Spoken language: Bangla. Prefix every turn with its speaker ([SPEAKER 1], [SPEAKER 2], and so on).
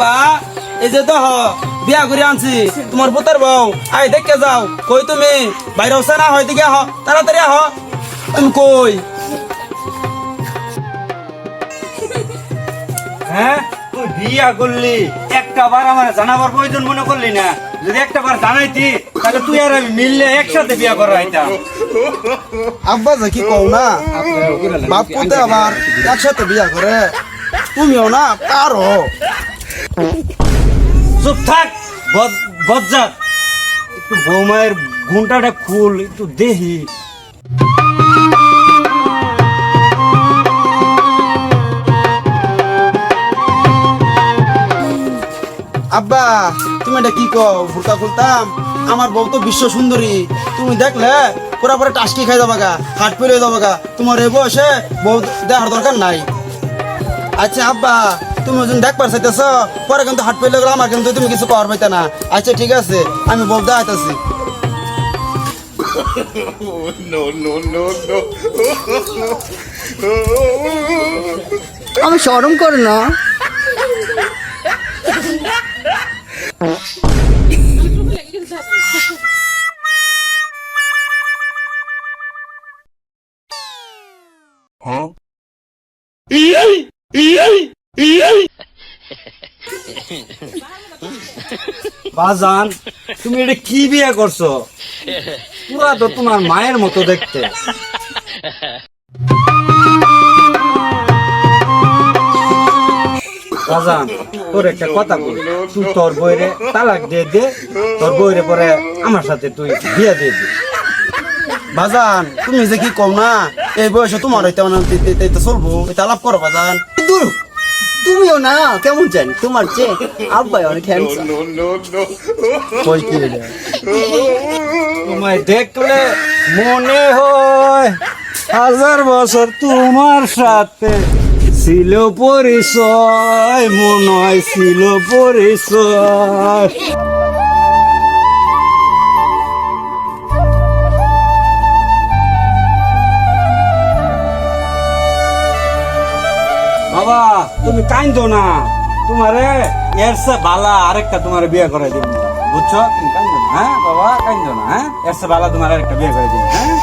[SPEAKER 1] আব্বা এই যে তো বিয়া করে আনছি তোমার পুতার বউ। আই দেখে যাও কই তুমি? বাইরে হচ্ছে না? হয় দিকে হ তাড়াতাড়ি আহ। তুমি কই?
[SPEAKER 2] হ্যাঁ তুই বিয়া করলি একটা বার আমার জানাবার প্রয়োজন মনে করলি না। যদি একটা বার জানাইতি তাহলে তুই আর আমি মিললে একসাথে বিয়া করা হইতাম।
[SPEAKER 1] আব্বা যে কি কও না? বাপ পুতে আবার একসাথে বিয়া করে। তুমিও না পারো।
[SPEAKER 2] চুপ থাক বজ্জাত একটু বৌমায়ের খুল, একটু দেখি
[SPEAKER 1] আব্বা, তুমি এটা কি কও? ভুরকা খুলতাম? আমার বউ তো বিশ্ব সুন্দরী। তুমি দেখলে পুরা পরে টাসকি খাই যাবা গা হাট পেলে যাবা গা তোমার এই বয়সে বউ দেখার দরকার নাই। আচ্ছা আব্বা তুমি ওজন দেখবার চাইতেছ পরে কিন্তু হাট পেলে আমার কিন্তু তুমি কিছু কর পাইতে না। আচ্ছা ঠিক আছে আমি বউ দেখাইতেছি
[SPEAKER 3] আমি শরম করে না।
[SPEAKER 2] বাজান, তুমি এটা কি বিয়ে করছ? পুরা তো তোমার মায়ের মতো দেখতে। বাজান, তোর একটা কথা বল। তুই তোর বইরে তালাক দিয়ে দে, তোর বইরে পরে আমার সাথে তুই বিয়ে দিয়ে দে।
[SPEAKER 1] বাজান, তুমি যে কি কও না, এই বয়সে তোমার হইতে মানে চলবো, এটা লাভ করো বাজান।
[SPEAKER 3] দূর। তুমিও না কেমন চান তোমার চেয়ে আব্বাই অনেক হ্যান্ডসাম
[SPEAKER 1] কই কি এটা?
[SPEAKER 2] তোমায় দেখলে মনে হয় হাজার বছর তোমার সাথে ছিল পরিচয় মনে হয় ছিল পরিচয়। তুমি কাইন্দো না। তোমারে এর সে বালা আরেকটা তোমার বিয়ে করে দিব। বুঝছ? তুমি কাইন্দো না হ্যাঁ বাবা? কাইন্দো না হ্যাঁ? এর বালা তোমার আরেকটা বিয়ে করে দিব হ্যাঁ?